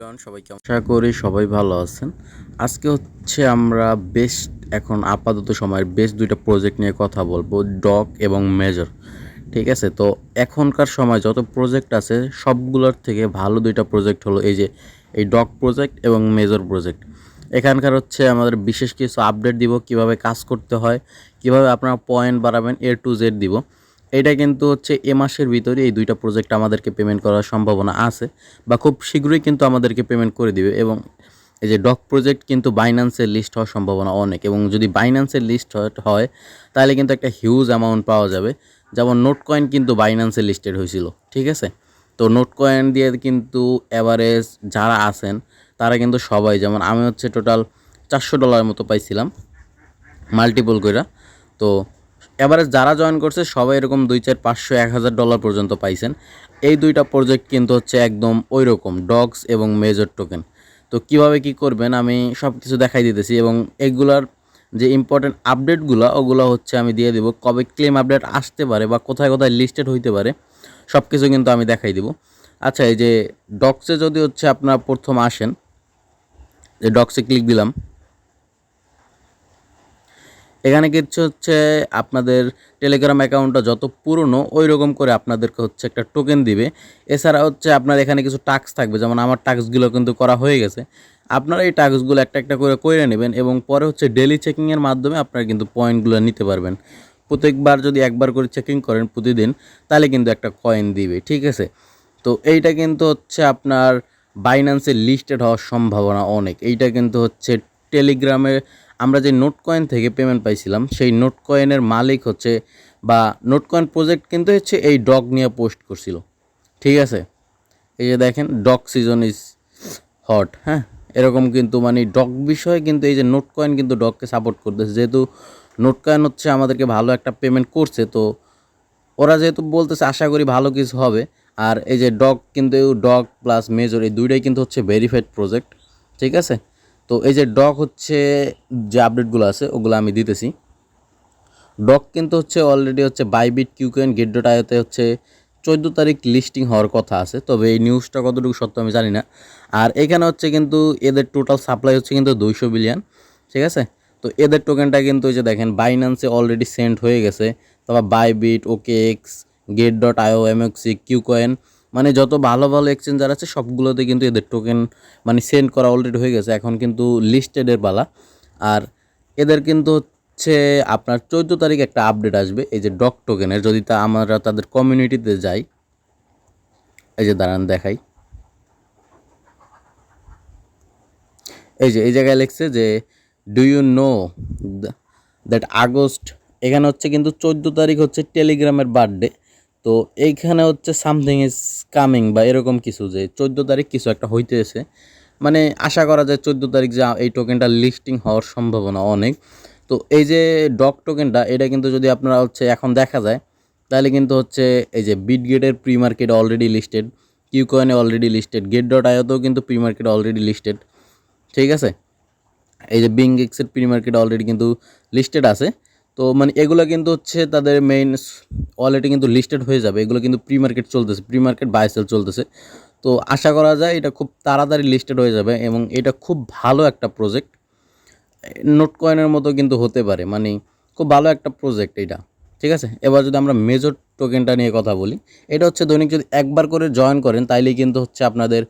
Everyone, সবাই কেমন? আশা করি সবাই ভালো আছেন। আজকে হচ্ছে আমরা বেস্ট এখন আপাতত সময়ের বেস্ট দুইটা প্রজেক্ট নিয়ে কথা বলব ডক এবং মেজর ঠিক আছে? তো এখনকার সময় যত প্রজেক্ট আছে সবগুলোর থেকে ভালো দুইটা প্রজেক্ট হলো এই যে এই ডক প্রজেক্ট এবং মেজর প্রজেক্ট এখানকার হচ্ছে আমাদের বিশেষ কিছু আপডেট দিব কীভাবে কাজ করতে হয় কীভাবে আপনারা পয়েন্ট বাড়াবেন এ টু জেড দিব। এটা কিন্তু হচ্ছে এ মাসের ভিতরে এই দুইটা প্রজেক্ট আমাদেরকে পেমেন্ট করার সম্ভাবনা আছে বা খুব শীঘ্রই কিন্তু আমাদেরকে পেমেন্ট করে দিবে এবং এই যে ডক প্রজেক্ট কিন্তু বাইন্যান্সের লিস্ট হওয়ার সম্ভাবনা অনেক এবং যদি বাইন্যান্সের লিস্ট হয়, তাহলে কিন্তু একটা হিউজ অ্যামাউন্ট পাওয়া যাবে। যেমন নোট কয়েন কিন্তু বাইন্যান্সের লিস্টেড হয়েছিল, ঠিক আছে? তো নোট কয়েন দিয়ে কিন্তু অ্যাভারেজ যারা আছেন, তারা কিন্তু সবাই, যেমন আমি হচ্ছে টোটাল চারশো ডলারের মতো পাইছিলাম মাল্টিপল কইরা। তো এবারে যারা জয়েন করছে, সবাই এরকম দুই চার পাঁচশো, এক হাজার ডলার পর্যন্ত পাইছেন। এই দুইটা প্রজেক্ট কিন্তু হচ্ছে একদম ওই রকম ডগস এবং মেজর টোকেন তো কীভাবে কি করবেন, আমি সব কিছু দেখাই দিতেছি এবং এগুলার যে ইম্পর্টেন্ট আপডেটগুলো ওগুলো হচ্ছে আমি দিয়ে দিব। কবে ক্লেম আপডেট আসতে পারে বা কোথায় কোথায় লিস্টেড হইতে পারে সব কিছু কিন্তু আমি দেখাই দিব। আচ্ছা এই যে ডক্সে যদি হচ্ছে আপনার প্রথম আসেন, যে ডক্সে ক্লিক দিলাম। এখানে কিছু হচ্ছে আপনাদের টেলিগ্রাম অ্যাকাউন্টটা যত পুরনো ওই রকম করে আপনাদেরকে হচ্ছে একটা টোকেন দিবে। এছাড়া হচ্ছে আপনার এখানে কিছু টাস্ক থাকবে, যেমন আমার টাস্কগুলো কিন্তু করা হয়ে গেছে। আপনারা এই টাস্কগুলো একটা একটা করে করে নেবেন এবং পরে হচ্ছে ডেলি চেকিংয়ের মাধ্যমে আপনারা কিন্তু পয়েন্টগুলো নিতে পারবেন। প্রত্যেকবার যদি একবার করে চেকিং করেন প্রতিদিন, তাহলে কিন্তু একটা কয়েন দিবে, ঠিক আছে? তো এইটা কিন্তু হচ্ছে আপনার বাইন্যান্সের লিস্টেড হওয়ার সম্ভাবনা অনেক। এইটা কিন্তু হচ্ছে টেলিগ্রামে আমরা যে নোট কয়েন থেকে পেমেন্ট পাইছিলাম, সেই নোট কয়েনের মালিক হচ্ছে বা নোট কয়েন প্রজেক্ট কিন্তু হচ্ছে এই ডগ নিয়ে পোস্ট করছিল। ঠিক আছে? এই যে দেখেন, ডগ সিজন ইজ হট হ্যাঁ? এরকম কিন্তু মানে ডগ বিষয়ে কিন্তু এই যে নোট কয়েন কিন্তু ডগকে সাপোর্ট করতেছে। যেহেতু নোট কয়েন হচ্ছে আমাদেরকে ভালো একটা পেমেন্ট করছে, তো ওরা যেহেতু বলতেছে আশা করি ভালো কিছু হবে। আর এই যে ডগ কিন্তু, ডগ প্লাস মেজর এই দুইটাই কিন্তু হচ্ছে ভেরিফাইড প্রজেক্ট ঠিক আছে? তো এই যে ডক হচ্ছে যে আপডেটগুলো আছে, ওগুলো আমি দিতেছি। ডক কিন্তু হচ্ছে অলরেডি হচ্ছে বাইবিট কিউকেন গেট ডট আয়োতে হচ্ছে চোদ্দ তারিখ লিস্টিং হওয়ার কথা আছে, তবে এই নিউজটা কতটুকু সত্য আমি জানি না। আর এখানে হচ্ছে কিন্তু এদের টোটাল সাপ্লাই হচ্ছে কিন্তু দুইশো বিলিয়ন ঠিক আছে? তো এদের টোকেনটা কিন্তু ওই যে দেখেন বাইন্যান্সে অলরেডি সেন্ড হয়ে গেছে, তারপর Bybit okay X Gate dot IO MEXC KuCoin মানে যত ভালো ভালো এক্সচেঞ্জার আছে, সবগুলোতে কিন্তু এদের টোকেন মানে সেন্ড করা অলরেডি হয়ে গেছে। এখন কিন্তু লিস্টেডের পালা। আর এদের কিন্তু হচ্ছে আপনার চোদ্দ তারিখ একটা আপডেট আসবে, এই যে ডক টোকেনের যদি তা আমরা তাদের কমিউনিটিতে যাই, এই যে দাঁড়ান দেখাই। এই যে, এই জায়গায় লিখছে যে do you know that August এখানে হচ্ছে কিন্তু চোদ্দ তারিখ হচ্ছে টেলিগ্রামের বার্থডে তো এইখানে হচ্ছে সামথিং ইজ কামিং বা এরকম কিছু যে চোদ্দ তারিখ কিছু একটা হইতেছে। মানে আশা করা যায় চোদ্দ তারিখ যে এই টোকেনটা লিস্টিং হওয়ার সম্ভাবনা অনেক। তো এই যে ডক টোকেনটা এটা কিন্তু যদি আপনারা হচ্ছে এখন দেখা যায়, তাহলে কিন্তু হচ্ছে এই যে বিট গেটের প্রি মার্কেট অলরেডি লিস্টেড কিউ কয়েনে অলরেডি লিস্টেড গেট ডট আইওতেও কিন্তু প্রি মার্কেট অলরেডি লিস্টেড ঠিক আছে? এই যে বিং এক্সের প্রি মার্কেট অলরেডি কিন্তু লিস্টেড আছে। তো মানে এগুলো কিন্তু হচ্ছে তাদের মেইন ওয়ালেটে কিন্তু লিস্টেড হয়ে যাবে। এগুলো কিন্তু প্রি মার্কেট চলতেছে প্রি মার্কেট বাই সেল চলতেছে। তো আশা করা যায় এটা খুব তাড়াতাড়ি লিস্টেড হয়ে যাবে এবং এটা খুব ভালো একটা প্রজেক্ট নোট কয়েনের মতো কিন্তু হতে পারে মানে খুব ভালো একটা প্রজেক্ট এটা, ঠিক আছে? এবার যদি আমরা মেজর টোকেনটা নিয়ে কথা বলি, এটা হচ্ছে দৈনিক যদি একবার করে জয়েন করেন, তাইলেই কিন্তু হচ্ছে আপনাদের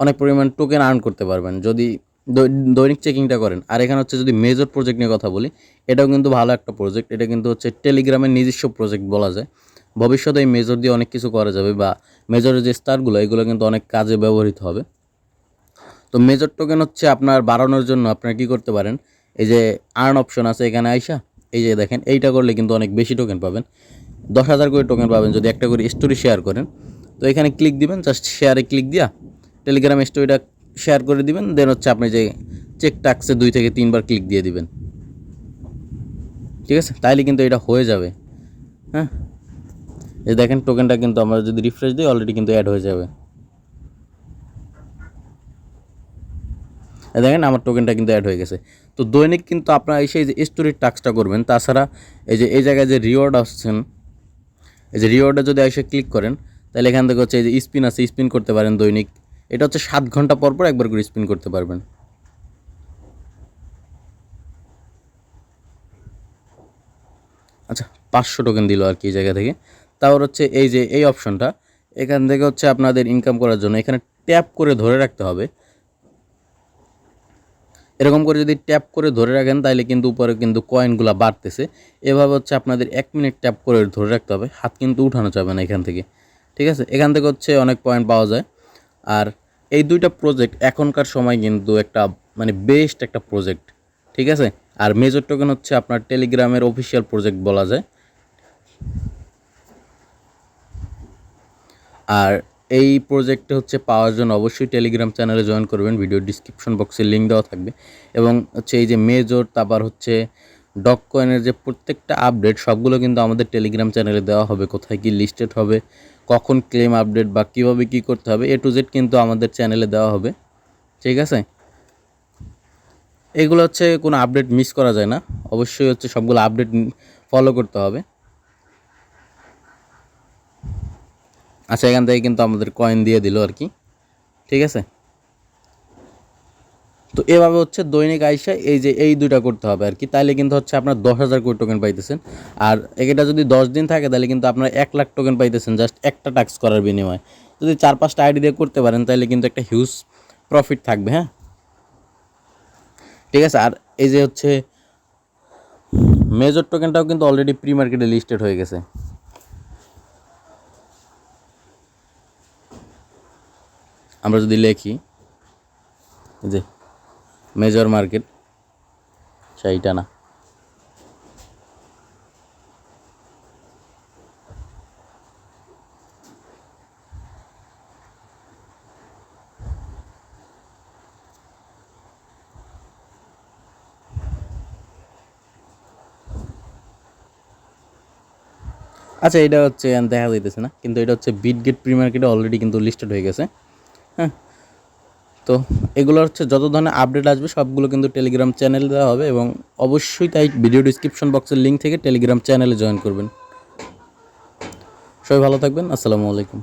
অনেক পরিমাণ টোকেন আর্ন করতে পারবেন। যদি দৈনিক চেকিংটা করেন। আর এখানে হচ্ছে যদি মেজর প্রজেক্ট নিয়ে কথা বলি, এটাও কিন্তু ভালো একটা প্রজেক্ট এটা কিন্তু হচ্ছে টেলিগ্রামের নিজস্ব প্রজেক্ট বলা যায়। ভবিষ্যতে এই মেজর দিয়ে অনেক কিছু করা যাবে বা মেজরের যে স্টারগুলো এগুলো কিন্তু অনেক কাজে ব্যবহৃত হবে। তো মেজর টোকেন হচ্ছে আপনার বাড়ানোর জন্য আপনারা কী করতে পারেন? এই যে আর্ন অপশন আছে এখানে আইসা, এই যে দেখেন, এইটা করলে কিন্তু অনেক বেশি টোকেন পাবেন। দশ হাজার করে টোকেন পাবেন যদি একটা করে স্টোরি শেয়ার করেন। তো এখানে ক্লিক দিবেন জাস্ট শেয়ারে ক্লিক দিয়া টেলিগ্রাম স্টোরিটা শেয়ার করে দিবেন দেন হচ্ছে আপনি যে চেক টাক্সে দুই থেকে তিনবার ক্লিক দিয়ে দিবেন। ঠিক আছে? তাইলে কিন্তু এটা হয়ে যাবে। হ্যাঁ? এই দেখেন টোকেনটা কিন্তু আমরা যদি রিফ্রেশ দিই অলরেডি কিন্তু অ্যাড হয়ে যাবে। দেখেন আমার টোকেনটা কিন্তু অ্যাড হয়ে গেছে। তো দৈনিক কিন্তু আপনারা এসে এই যে স্টোরির টাস্কটা করবেন, তাছাড়া এই যে, এই জায়গায় যে রিওয়ার্ড আসছেন, এই যে রিওয়ার্ডে যদি এসে ক্লিক করেন তাহলে এখান থেকে হচ্ছে এই যে স্পিন আছে স্পিন করতে পারেন দৈনিক। এটা হচ্ছে সাত ঘণ্টা পর পর একবার করে স্পিন করতে পারবেন। আচ্ছা পাঁচশো টোকেন দিল আর কি এই জায়গা থেকে। তারপর হচ্ছে এই যে এই অপশনটা এখান থেকে হচ্ছে আপনাদের ইনকাম করার জন্য এখানে ট্যাপ করে ধরে রাখতে হবে। এরকম করে যদি ট্যাপ করে ধরে রাখেন তাহলে কিন্তু উপরে কিন্তু কয়েনগুলো বাড়তেছে। এভাবে হচ্ছে আপনাদের এক মিনিট ট্যাপ করে ধরে রাখতে হবে। হাত কিন্তু উঠানো যাবে না এখান থেকে। ঠিক আছে? এখান থেকে হচ্ছে অনেক পয়েন্ট পাওয়া যায়। আর এই দুইটা প্রজেক্ট এখনকার সময় কিন্তু একটা মানে বেস্ট একটা প্রজেক্ট ঠিক আছে? আর মেজর টোকেন হচ্ছে আপনার টেলিগ্রামের অফিসিয়াল প্রজেক্ট বলা যায়। আর এই প্রজেক্টে হচ্ছে পাওয়ার জন্য অবশ্যই টেলিগ্রাম চ্যানেলে জয়েন করবেন ভিডিও ডিসক্রিপশন বক্সে লিঙ্ক দেওয়া থাকবে। এবং হচ্ছে এই যে মেজর তারপর হচ্ছে ডক কয়েনের যে প্রত্যেকটা আপডেট সবগুলো কিন্তু আমাদের টেলিগ্রাম চ্যানেলে দেওয়া হবে, কোথায় কি লিস্টেড হবে কখন ক্লেম আপডেট বা কীভাবে কী করতে হবে এ টু জেড কিন্তু আমাদের চ্যানেলে দেওয়া হবে, ঠিক আছে? এগুলো হচ্ছে কোনো আপডেট মিস করা যায় না, অবশ্যই হচ্ছে সবগুলো আপডেট ফলো করতে হবে। আচ্ছা এখান থেকে কিন্তু আমাদের কয়েন দিয়ে দিল আর কি, ঠিক আছে? তো এভাবে হচ্ছে দৈনিক আইসা এই যে এই দুইটা করতে হবে আর কি। তাইলে কিন্তু হচ্ছে আপনার দশ হাজার কোটি টোকেন পাইতেছেন। আর এটা যদি দশ দিন থাকে তাহলে কিন্তু আপনার এক লাখ টোকেন পাইতেছেন জাস্ট একটা টাক্স করার বিনিময়ে। যদি চার পাঁচটা আইডি দিয়ে করতে পারেন তাহলে কিন্তু একটা হিউজ প্রফিট থাকবে হ্যাঁ? ঠিক আছে, আর এই যে হচ্ছে মেজর টোকেনটাও কিন্তু অলরেডি প্রি মার্কেটে লিস্টেড হয়ে গেছে। আমরা যদি লেখি যে মেজর মার্কেট। সেইটা না। আচ্ছা এটা হচ্ছে, দেখা যাইতেছে না। কিন্তু এটা হচ্ছে বিটগেট প্রি মার্কেটে অলরেডি কিন্তু লিস্টেড হয়ে গেছে। হ্যাঁ তো এগুলো হচ্ছে যত ধরনের আপডেট আসবে, সবগুলো কিন্তু টেলিগ্রাম চ্যানেলে দেওয়া হবে এবং অবশ্যই তাই ভিডিও ডিসক্রিপশন বক্সের লিঙ্ক থেকে টেলিগ্রাম চ্যানেলে জয়েন করবেন। সবাই ভালো থাকবেন, আসসালামু আলাইকুম।